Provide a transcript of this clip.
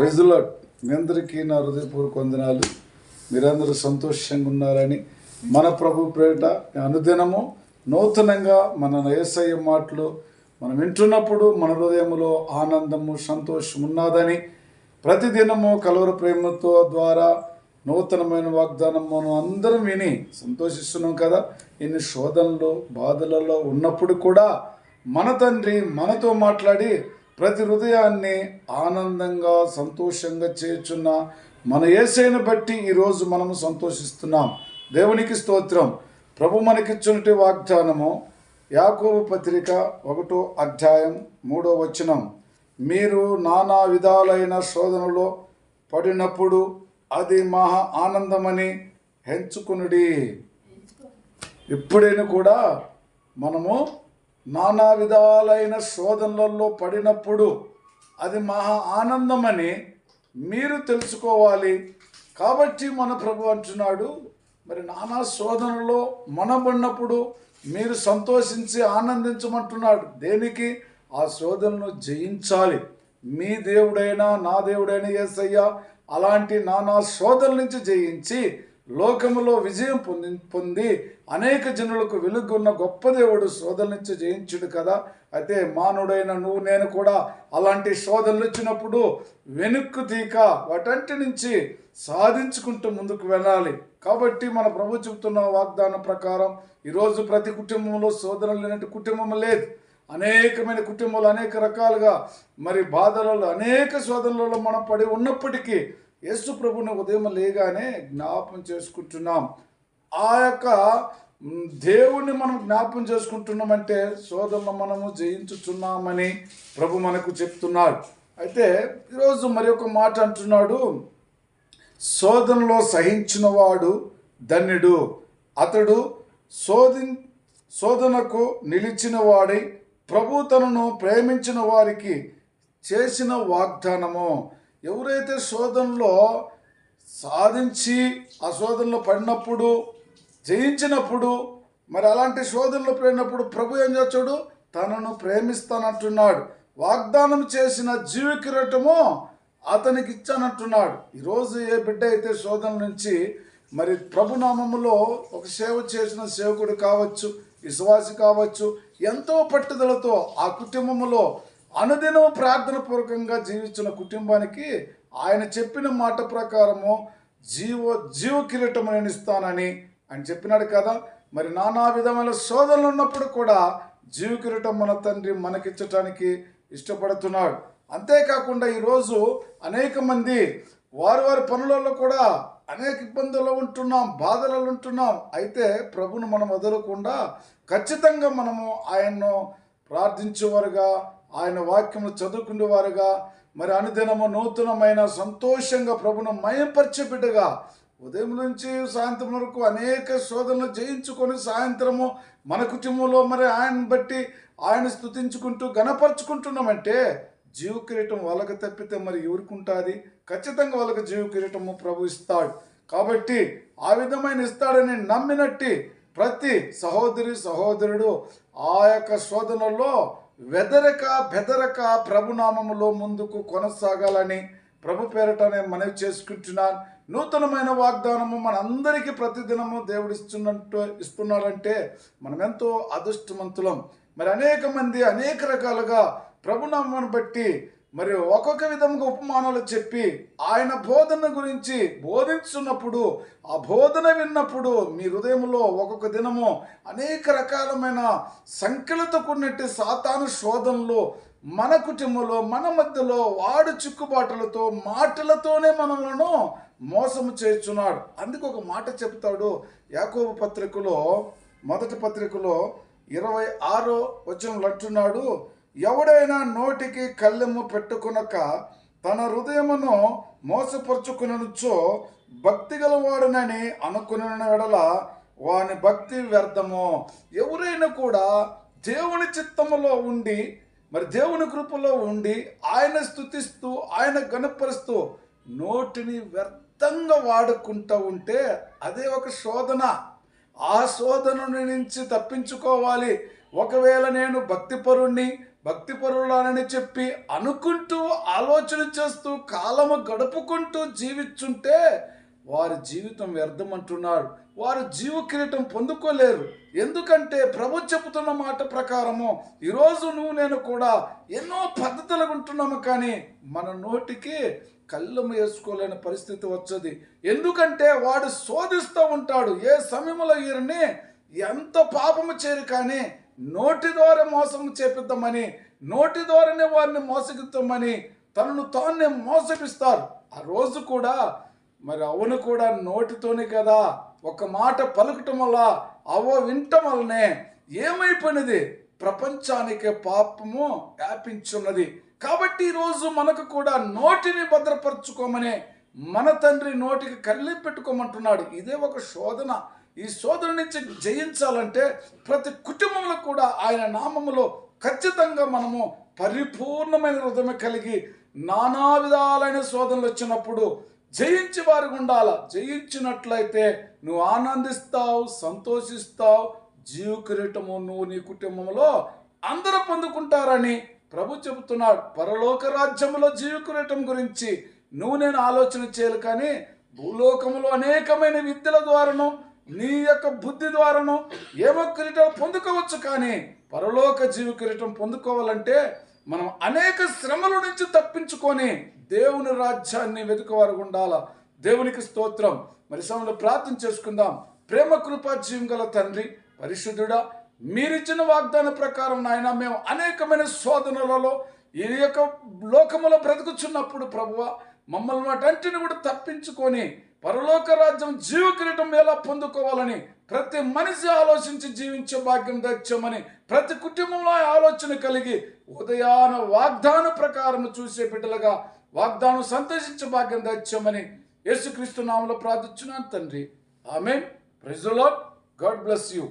ప్రజల మీ అందరికీ నా హృదయపూర్వక వందనాలు. మీరందరూ సంతోషంగా ఉన్నారని మన ప్రభు ప్రేట అనుదినము నూతనంగా మన ఏసయ్య మాటలు మనం వింటున్నప్పుడు మన హృదయంలో ఆనందము సంతోషం ఉన్నదని ప్రతిదినము కలవర ప్రేమతో ద్వారా నూతనమైన వాగ్దానం మనం అందరం విని సంతోషిస్తున్నాం కదా. ఇన్ని శోధనలు బాధలలో ఉన్నప్పుడు కూడా మన తండ్రి మనతో మాట్లాడి ప్రతి హృదయాన్ని ఆనందంగా సంతోషంగా చేర్చున్న మన ఏసైను బట్టి ఈరోజు మనము సంతోషిస్తున్నాం. దేవునికి స్తోత్రం. ప్రభు మనకిచ్చినటువంటి వాగ్దానము యాకోబు పత్రిక ఒకటో అధ్యాయం మూడో వచనం. మీరు నానా విధాలైన శోధనలో పడినప్పుడు అది మహా ఆనందమని హెంచుకునుడి ఎప్పుడైనా కూడా మనము నానా విధాలైన శోధనలలో పడినప్పుడు అది మహా ఆనందమని మీరు తెలుసుకోవాలి. కాబట్టి మన ప్రభు అంటున్నాడు మరి నానా శోధనలో మనబడినప్పుడు మీరు సంతోషించి ఆనందించమంటున్నాడు. దేనికి? ఆ శోధనను జయించాలి. మీ దేవుడైనా నా దేవుడైనా యేసయ్య అలాంటి నానా శోధనల నుంచి జయించి లోకములో విజయం పొంది పొంది అనేక జనులకు వెలుగున్న గొప్ప దేవుడు శోధన జయించుడు కదా. అయితే మానవుడైన నువ్వు నేను కూడా అలాంటి శోధనలు వచ్చినప్పుడు వెనుక్కు తీక వాటంటి నుంచి సాధించుకుంటూ ముందుకు వెళ్ళాలి. కాబట్టి మన ప్రభు చెబుతున్న వాగ్దానం ప్రకారం ఈరోజు ప్రతి కుటుంబంలో శోధనలు లేనట్టు కుటుంబం లేదు. అనేకమైన కుటుంబాలు అనేక రకాలుగా మరి బాధలలో అనేక శోధనలలో మనం పడి ఉన్నప్పటికీ యేసు ప్రభుని ఉదయం లేగానే జ్ఞాపం చేసుకుంటున్నాం. ఆ యొక్క దేవుణ్ణి మనం జ్ఞాపం చేసుకుంటున్నామంటే శోధనలు మనము జయించుచున్నామని ప్రభు మనకు చెప్తున్నాడు. అయితే ఈరోజు మరి ఒక మాట అంటున్నాడు. శోధనలో సహించినవాడు ధన్యుడు. అతడు శోధి శోధనకు నిలిచిన వాడై ప్రభు తనను ప్రేమించిన వారికి చేసిన వాగ్దానము. ఎవరైతే శోధనలో సాధించి ఆ శోధనలో పడినప్పుడు జయించినప్పుడు మరి అలాంటి శోధనలో పడినప్పుడు ప్రభు ఏం చేస్తాడు? తనను ప్రేమిస్తానంటున్నాడు. వాగ్దానం చేసిన జీవ కిరీటము అతనికి ఇచ్చానంటున్నాడు. ఈరోజు ఏ బిడ్డ అయితే శోధన నుంచి మరి ప్రభునామములో ఒక సేవ చేసిన సేవకుడు కావచ్చు విశ్వాసి కావచ్చు ఎంతో పట్టుదలతో ఆ కుటుంబములో అనుదినం ప్రార్థన పూర్వకంగా జీవించిన కుటుంబానికి ఆయన చెప్పిన మాట ప్రకారము జీవ జీవ కిరీటం నేను ఇస్తానని ఆయన చెప్పినాడు కదా. మరి నానా విధమైన శోధనలు ఉన్నప్పుడు కూడా జీవ కిరీటం మన తండ్రి మనకిచ్చటానికి ఇష్టపడుతున్నాడు. అంతేకాకుండా ఈరోజు అనేక మంది వారి వారి పనులలో కూడా అనేక ఇబ్బందుల్లో ఉంటున్నాం బాధలలో ఉంటున్నాం. అయితే ప్రభును మనం వదలకుండా ఖచ్చితంగా మనము ఆయన్ను ప్రార్థించేవారుగా ఆయన వాక్యము చదువుకునేవారుగా మరి అనుదినము నూతనమైన సంతోషంగా ప్రభును మయంపరిచే బిడ్డగా ఉదయం నుంచి సాయంత్రం వరకు అనేక శోధనలు జయించుకొని సాయంత్రము మన కుటుంబంలో మరి ఆయన బట్టి ఆయన స్థుతించుకుంటూ గణపరుచుకుంటున్నామంటే జీవ కిరీటం వాళ్ళకి తప్పితే మరి ఎవరికి ఉంటుంది? ఖచ్చితంగా వాళ్ళకి జీవ కిరీటము ప్రభు ఇస్తాడు. కాబట్టి ఆ విధమైన ఇస్తాడని నమ్మినట్టి ప్రతి సహోదరి సహోదరుడు ఆ యొక్క శోధనలో వెదరక బెదరక ప్రభునామములో ముందుకు కొనసాగాలని ప్రభు పేరట నేను మనవి చేసుకుంటున్నాను. నూతనమైన వాగ్దానము మనందరికీ ప్రతిదినము దేవుడు ఇస్తున్నట్టు ఇస్తున్నాడంటే మనం ఎంతో అదృష్టవంతులం. మరి అనేక మంది అనేక రకాలుగా ప్రభునామను బట్టి మరి ఒక్కొక్క విధంగా ఉపమానాలు చెప్పి ఆయన బోధన గురించి బోధించున్నప్పుడు ఆ బోధన విన్నప్పుడు మీ హృదయంలో ఒక్కొక్క దినము అనేక రకాలమైన సంఖ్యలతో కూడినట్టు సాతాను శోధనలు మన కుటుంబంలో మన మధ్యలో వాడు చిక్కుబాటులతో మాటలతోనే మనలను మోసము చేస్తున్నాడు. అందుకు ఒక మాట చెప్తాడు యాకోబు పత్రికలో మొదటి పత్రికలో ఇరవై ఆరో వచనంలో అంటున్నాడు ఎవడైనా నోటికి కళ్ళెము పెట్టుకునక తన హృదయమును మోసపరుచుకునొచ్చో భక్తి గలవాడునని అనుకుని ఎడల వాని భక్తి వ్యర్థము. ఎవరైనా కూడా దేవుని చిత్తములో ఉండి మరి దేవుని కృపలో ఉండి ఆయన స్థుతిస్తూ ఆయన గణపరుస్తూ నోటిని వ్యర్థంగా వాడుకుంటూ ఉంటే అదే ఒక శోధన. ఆ శోధన నుంచి తప్పించుకోవాలి. ఒకవేళ నేను భక్తిపరుణ్ణి భక్తి పరులానని చెప్పి అనుకుంటూ ఆలోచన చేస్తూ కాలము గడుపుకుంటూ జీవించుంటే వారి జీవితం వ్యర్థం అంటున్నాడు వారు జీవ కిరీటం పొందుకోలేరు. ఎందుకంటే ప్రభు చెబుతున్న మాట ప్రకారము ఈరోజు నువ్వు నేను కూడా ఎన్నో పద్ధతులు ఉంటున్నాము కానీ మన నోటికి కళ్ళు వేసుకోలేని పరిస్థితి వచ్చేది. ఎందుకంటే వాడు శోధిస్తూ ఉంటాడు ఏ సమయంలో వీరిని ఎంత పాపము చేరు కానీ నోటి ద్వారా మోసం చేపిద్దామని నోటి ద్వారానే వారిని మోసగిద్దామని తనను తానే మోసపిస్తారు ఆ రోజు కూడా మరి అవును కూడా నోటితోనే కదా ఒక మాట పలుకటం వల్ల అవ్వ వినటం వల్లనే ఏమైపోయినది? ప్రపంచానికి పాపము వ్యాపించున్నది. కాబట్టి ఈరోజు మనకు కూడా నోటిని భద్రపరచుకోమని మన తండ్రి నోటికి కళ్ళి పెట్టుకోమంటున్నాడు. ఇదే ఒక శోధన. ఈ శోధన నుంచి జయించాలంటే ప్రతి కుటుంబంలో కూడా ఆయన నామములో ఖచ్చితంగా మనము పరిపూర్ణమైన హృదయం కలిగి నానా విధాలైన శోధనలు వచ్చినప్పుడు జయించి వారికి ఉండాల? జయించినట్లయితే నువ్వు ఆనందిస్తావు సంతోషిస్తావు జీవ కిరీటము నువ్వు నీ కుటుంబంలో అందరూ పొందుకుంటారని ప్రభు చెబుతున్నాడు. పరలోక రాజ్యంలో జీవ కిరీటం గురించి నువ్వు నేను ఆలోచన చేయాలి కానీ భూలోకములో అనేకమైన విద్యల ద్వారాను నీ యొక్క బుద్ధి ద్వారాను ఏమో కిరీటాలు పొందుకోవచ్చు కానీ పరలోక జీవ కిరీటం పొందుకోవాలంటే మనం అనేక శ్రమల నుంచి తప్పించుకొని దేవుని రాజ్యాన్ని వెతుకువారు ఉండాల? దేవునికి స్తోత్రం. మరి సమయంలో ప్రార్థన చేసుకుందాం. ప్రేమ కృపా జీవం గల తండ్రి పరిశుద్ధుడా మీరిచ్చిన వాగ్దాన ప్రకారం నాయన మేము అనేకమైన శోధనలలో ఈ యొక్క లోకములో బ్రతుకుచున్నప్పుడు ప్రభువ మమ్మల్ని వాటంటిని కూడా తప్పించుకొని పరలోక రాజ్యం జీవ కిరీటం ఎలా పొందుకోవాలని ప్రతి మనిషి ఆలోచించి జీవించే భాగ్యం తెచ్చామని ప్రతి కుటుంబంలో ఆలోచన కలిగి ఉదయాన వాగ్దాన ప్రకారం చూసే బిడ్డలుగా వాగ్దానం సంతోషించే భాగ్యం తెచ్చామని యేసుక్రీస్తు నామంలో ప్రార్థించున్నాను తండ్రి. ఆమె ప్రైజ్ గాడ్ బ్లెస్ యూ.